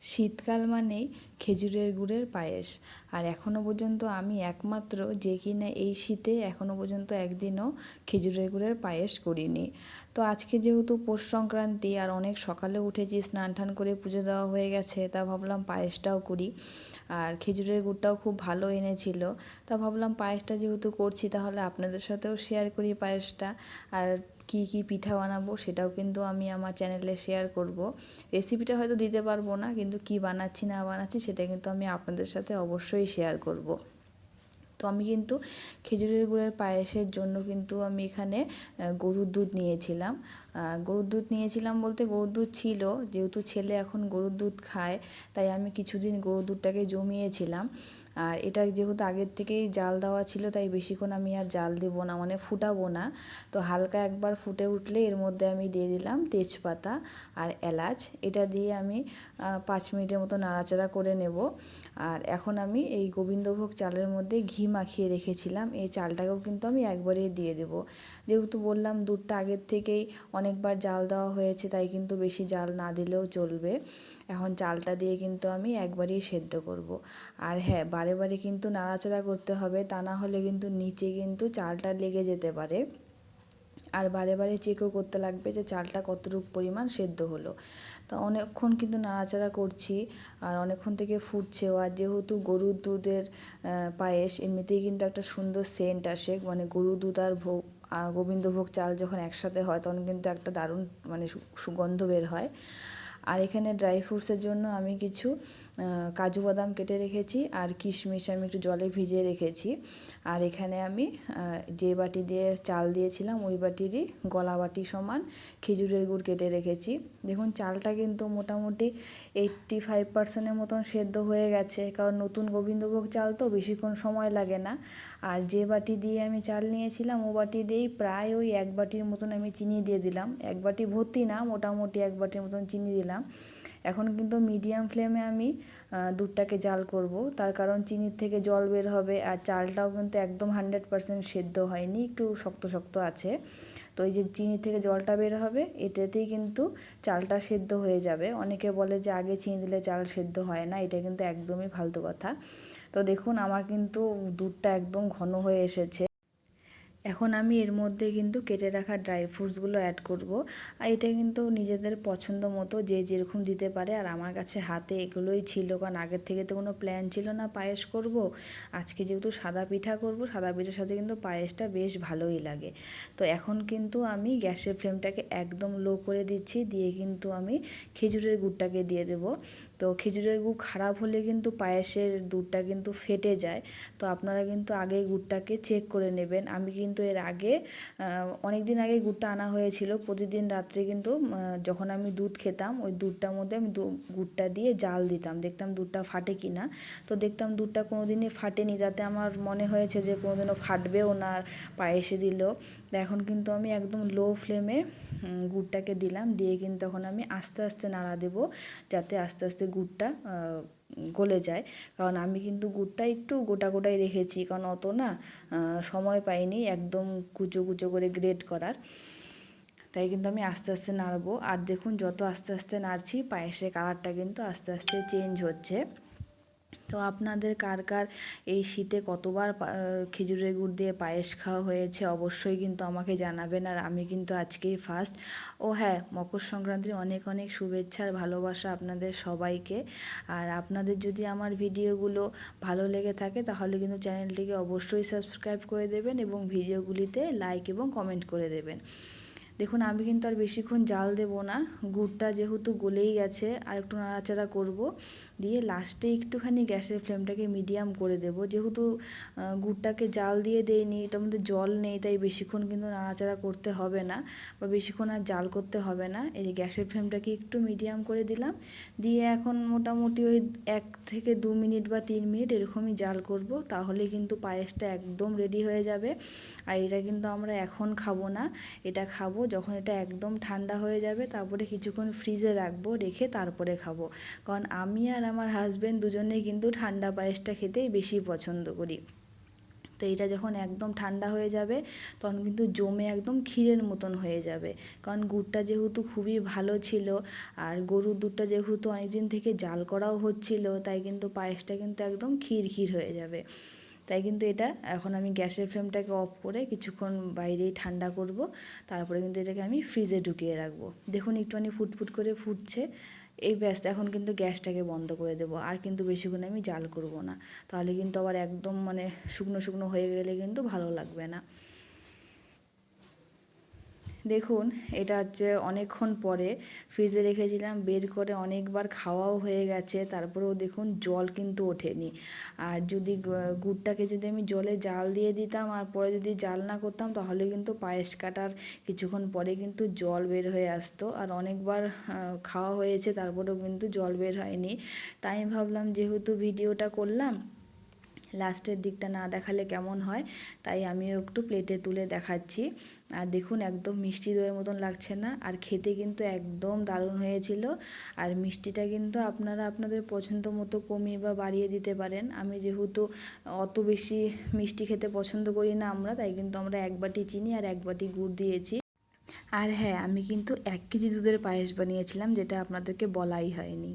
শীতকাল মানেই খেজুরের গুড়ের পায়েস। আর এখনও পর্যন্ত আমি একমাত্র যে কিনা এই শীতে এখনও পর্যন্ত একদিনও খেজুরের গুড়ের পায়েস করিনি। তো আজকে যেহেতু পৌষ সংক্রান্তি আর অনেক সকালে উঠেছি, স্নান টান করে পুজো দেওয়া হয়ে গেছে, তা ভাবলাম পায়েসটাও করি। আর খেজুরের গুড়টাও খুব ভালো এনেছিল, তা ভাবলাম পায়েসটা যেহেতু করছি তাহলে আপনাদের সাথেও শেয়ার করি পায়েসটা। আর কী কী পিঠা বানাবো সেটাও কিন্তু আমি আমার চ্যানেলে শেয়ার করব। রেসিপিটা হয়তো দিতে পারব না, কিন্তু কি বানাচ্ছি না বানাচ্ছি সেটা কিন্তু আমি আপনাদের সাথে অবশ্যই শেয়ার করব। তো আমি কিন্তু খেজুরের গুড়ের পায়েসের জন্য কিন্তু আমি এখানে গরুর দুধ নিয়েছিলাম। গরুর দুধ নিয়েছিলাম বলতে গরুর দুধ ছিল, যেহেতু ছেলে এখন গরুর দুধ খায়, তাই আমি কিছুদিন গরুর দুধটাকে জমিয়েছিলাম। আর এটা যেহেতু আগের থেকেই জাল দেওয়া ছিল, তাই বেশিক্ষণ আমি আর জাল দেবো না মানে ফুটাবো না। তো হালকা একবার ফুটে উঠলে এর মধ্যে আমি দিয়ে দিলাম তেজপাতা আর এলাচ। এটা দিয়ে আমি পাঁচ মিনিটের মতো নাড়াচাড়া করে নেব। আর এখন আমি এই গোবিন্দভোগ চালের মধ্যে ঘি মাখিয়ে রেখেছিলাম। এই চালটাকেও কিন্তু আমি একবারেই দিয়ে দেব। যেহেতু বললাম দুধটা আগের থেকেই অনেকবার জাল দেওয়া হয়েছে, তাই কিন্তু বেশি জাল না দিলেও চলবে। এখন চালটা দিয়ে কিন্তু আমি একবারেই সেদ্ধ করব। আর হ্যাঁ বারে বারে কিন্তু নাড়াচাড়া করতে হবে, তা না হলে কিন্তু নিচে কিন্তু চালটা লেগে যেতে পারে। আর বারে বারে চেকও করতে লাগবে যে চালটা কতটুকু পরিমাণ সেদ্ধ হলো। তা অনেকক্ষণ কিন্তু নাড়াচাড়া করছি, আর অনেকক্ষণ থেকে ফুটছেও আর যেহেতু গরুর দুধের পায়েস, এমনিতেই কিন্তু একটা সুন্দর সেন্ট আসে। মানে গরুর দুধ আর ভোগ গোবিন্দভোগ চাল যখন একসাথে হয়, তখন কিন্তু একটা দারুণ মানে সুগন্ধ বের হয়। আর এখানে ড্রাই ফ্রুটসের জন্য আমি কিছু কাজু বাদাম কেটে রেখেছি আর কিশমিশ আমি একটু জলে ভিজিয়ে রেখেছি। আর এখানে আমি যে বাটি দিয়ে চাল দিয়েছিলাম ওই বাটিরই গলা বাটি সমান খেজুরের গুড় কেটে রেখেছি। দেখুন চালটা কিন্তু মোটামুটি এইট্টি ফাইভ পার্সেন্টের মতন সেদ্ধ হয়ে গেছে। কারণ নতুন গোবিন্দভোগ চাল তো বেশিক্ষণ সময় লাগে না। আর যে বাটি দিয়ে আমি চাল নিয়েছিলাম ও বাটি দিয়েই প্রায় ওই এক বাটির মতন আমি চিনি দিয়ে দিলাম। এক বাটি ভর্তি না, মোটামুটি এক বাটির মতন চিনি দিলাম। এখন কিন্তু মিডিয়াম ফ্লেমে আমি দুধটাকে জাল করব। তার কারণ চিনির থেকে জল বের হবে আর চালটাও কিন্তু একদম হান্ড্রেড পারসেন্ট সেদ্ধ হয়নি, একটু শক্ত শক্ত আছে। তো এই যে চিনি থেকে জলটা বের হবে, এটাতেই কিন্তু চালটা সেদ্ধ হয়ে যাবে। অনেকে বলে যে আগে চিনি দিলে চাল সেদ্ধ হয় না, এটা কিন্তু একদমই ফালতু কথা। তো দেখুন, আমার কিন্তু দুধটা একদম ঘন হয়ে এসেছে। এখন আমি এর মধ্যে কিন্তু কেটে রাখা ড্রাই ফ্রুটসগুলো অ্যাড করব। আর এটা কিন্তু নিজেদের পছন্দ মতো যে যেরকম দিতে পারে। আর আমার কাছে হাতে এগুলোই ছিল। কারণ আগের থেকে তো কোনো প্ল্যান ছিল না পায়েস করব। আজকে যেহেতু সাদা পিঠা করব, সাদা পিঠার সাথে কিন্তু পায়েসটা বেশ ভালোই লাগে। তো এখন কিন্তু আমি গ্যাসের ফ্লেমটাকে একদম লো করে দিচ্ছি। দিয়ে কিন্তু আমি খেজুরের গুড়টাকে দিয়ে দেব। তো খেজুরের গুড় খারাপ হলে কিন্তু পায়েসের দুধটা কিন্তু ফেটে যায়। তো আপনারা কিন্তু আগে গুড়টাকে চেক করে নেবেন। আমি কিন্তু এর আগে অনেক দিন আগে গুড়টা আনা হয়েছিল। প্রতিদিন রাত্রে কিন্তু যখন আমি দুধ খেতাম, ওই দুধটার মধ্যে আমি গুড়টা দিয়ে জাল দিতাম। দেখতাম দুধটা ফাটে কি না তো দেখতাম দুধটা কোনো দিনই ফাটেনি। যাতে আমার মনে হয়েছে যে কোনো দিনও ফাটবেও না পায়েসে দিলেও। এখন কিন্তু আমি একদম লো ফ্লেমে গুড়টাকে দিলাম। দিয়ে কিন্তু তখন আমি আস্তে আস্তে নাড়া দেবো। যাতে আস্তে আস্তে গুড়টা গলে যায়। কারণ আমি কিন্তু গুড়টা একটু গোটা গোটাই রেখেছি, কারণ অত না সময় পাইনি একদম কুচো কুচো করে গ্রেড করার। তাই কিন্তু আমি আস্তে আস্তে নাড়বো। আর দেখুন, যত আস্তে আস্তে নাড়ছি, পায়েসের কালারটা কিন্তু আস্তে আস্তে চেঞ্জ হচ্ছে। তো আপনাদের কার কার এই শীতে কতবার খেজুরের গুড় দিয়ে পায়েস খাওয়া হয়েছে অবশ্যই কিন্তু আমাকে জানাবেন। আর আমি কিন্তু আজকেই ফার্স্ট ও হ্যাঁ মকর সংক্রান্তির অনেক অনেক শুভেচ্ছা আর ভালোবাসা আপনাদের সবাইকে। আর আপনাদের যদি আমার ভিডিওগুলো ভালো লেগে থাকে, তাহলে কিন্তু চ্যানেলটিকে অবশ্যই সাবস্ক্রাইব করে দেবেন এবং ভিডিওগুলিতে লাইক এবং কমেন্ট করে দেবেন। দেখুন, আমি কিন্তু আর বেশিক্ষণ জাল দেব না। গুড়টা যেহেতু গলেই গেছে, আর একটু নাড়াচাড়া করব। দিয়ে লাস্টে একটুখানি গ্যাসের ফ্লেমটাকে মিডিয়াম করে দেব। যেহেতু গুড়টাকে জাল দিয়ে দেয়নি এটার মধ্যে জল নেই, তাই বেশিক্ষণ কিন্তু নাড়াচাড়া করতে হবে না বা বেশিক্ষণ আর জাল করতে হবে না। এই যে গ্যাসের ফ্লেমটাকে একটু মিডিয়াম করে দিলাম। দিয়ে এখন মোটামুটি ওই এক থেকে দু মিনিট বা তিন মিনিট এরকমই জাল করব, তাহলে কিন্তু পায়েসটা একদম রেডি হয়ে যাবে। আর এটা কিন্তু আমরা এখন খাব না, এটা খাব যখন এটা একদম ঠান্ডা হয়ে যাবে, তারপরে কিছুক্ষণ ফ্রিজে রাখব, রেখে তারপরে খাব। কারণ আমি আর আমার হাজব্যান্ড দুজনেই কিন্তু ঠান্ডা পায়েসটা খেতেই বেশি পছন্দ করি। তো এটা যখন একদম ঠান্ডা হয়ে যাবে, তখন কিন্তু জমে একদম ক্ষীরের মতন হয়ে যাবে। কারণ গুড়টা যেহেতু খুবই ভালো ছিল, আর গরুর দুধটা যেহেতু অনেকদিন থেকে জাল করাও হচ্ছিল, তাই কিন্তু পায়েসটা কিন্তু একদম ক্ষীর ক্ষীর হয়ে যাবে। তাই কিন্তু এটা এখন আমি গ্যাসের ফ্লেমটাকে অফ করে কিছুক্ষণ বাইরেই ঠান্ডা করব। তারপরে কিন্তু এটাকে আমি ফ্রিজে ঢুকিয়ে রাখব। দেখুন একটুখানি ফুটফুট করে ফুটছে। এই ব্যাস, এখন কিন্তু গ্যাসটাকে বন্ধ করে দেব। আর কিন্তু বেশিক্ষণ আমি জাল করব না। তাহলে কিন্তু আবার একদম মানে শুকনো শুকনো হয়ে গেলে কিন্তু ভালো লাগবে না। দেখুন, এটা হচ্ছে অনেকক্ষণ পরে ফ্রিজে রেখেছিলাম, বের করে অনেকবার খাওয়াও হয়ে গেছে, তারপরেও দেখুন জল কিন্তু ওঠেনি। আর যদি গুড়টাকে যদি আমি জলে জাল দিয়ে দিতাম আর পরে যদি জাল না করতাম, তাহলে কিন্তু পায়েস কাটার কিছুক্ষণ পরে কিন্তু জল বের হয়ে আসতো। আর অনেকবার খাওয়া হয়েছে, তারপরেও কিন্তু জল বের হয়নি। তাই ভাবলাম, যেহেতু ভিডিওটা করলাম লাস্টের দিকটা না দেখালে কেমন হয়, তাই আমিও একটু প্লেটে তুলে দেখাচ্ছি। আর দেখুন, একদম মিষ্টি দইয়ের মতন লাগছে না, আর খেতে কিন্তু একদম দারুণ হয়েছিল। আর মিষ্টিটা কিন্তু আপনারা আপনাদের পছন্দ মতো কমিয়ে বা বাড়িয়ে দিতে পারেন। আমি যেহেতু অত বেশি মিষ্টি খেতে পছন্দ করি না আমরা, তাই কিন্তু আমরা এক বাটি চিনি আর এক বাটি গুড় দিয়েছি। আর হ্যাঁ আমি কিন্তু এক কেজি দুধের পায়েস বানিয়েছিলাম, যেটা আপনাদেরকে বলাই হয়নি।